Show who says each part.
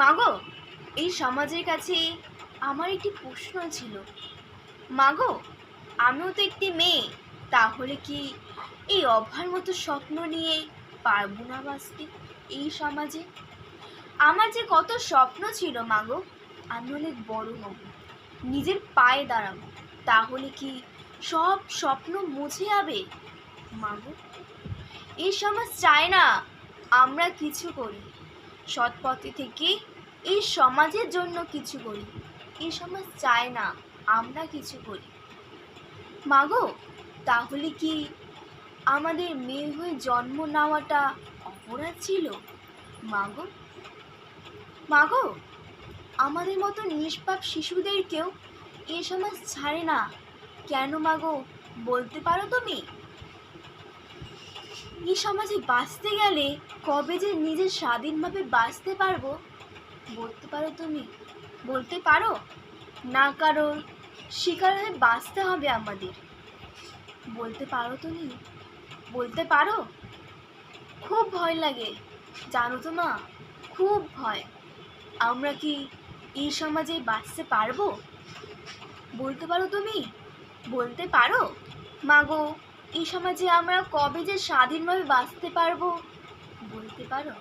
Speaker 1: মাগো এই সমাজের কাছে আমার একটি প্রশ্ন ছিল। মাগো আমিও তো একটি মেয়ে, তাহলে কি এই অভার মতো স্বপ্ন নিয়ে পারব না বাঁচতে এই সমাজে? আমার যে কত স্বপ্ন ছিল মাগো আমি অনেক বড় হব, নিজের পায়ে দাঁড়াবো, তাহলে কি সব স্বপ্ন মুছে যাবে? মাগো এই সমাজ চায় না আমরা কিছু করি। সৎ পথে থেকে এই সমাজের জন্য কিছু করি। এই সমাজ চায় না আমরা কিছু করি। মাগো, তাহলে কি আমাদের মেয়ে হয়ে জন্ম নেওয়াটা অপরাধ ছিল? মাগো? মাগো, আমাদের মতো নিষ্পাপ শিশুদেরকেও এ সমাজ ছাড়ে না। কেন মাগো, বলতে পারো তুমি? এই সমাজে বাঁচতে গেলে কবে যে নিজের স্বাধীনভাবে বাঁচতে পারব, বলতে পারো তুমি? বলতে পারো? না কারণ শিকার হয়ে বাঁচতে হবে আমাদের। বলতে পারো তুমি? বলতে পারো? খুব ভয় লাগে, জানো তো মা, খুব ভয়। আমরা কি এই সমাজে বাঁচতে পারব? বলতে পারো তুমি? বলতে পারো? মাগো এই সমাজে আমরা কবে যে স্বাধীনভাবে বাঁচতে পারব? বলতে পারো?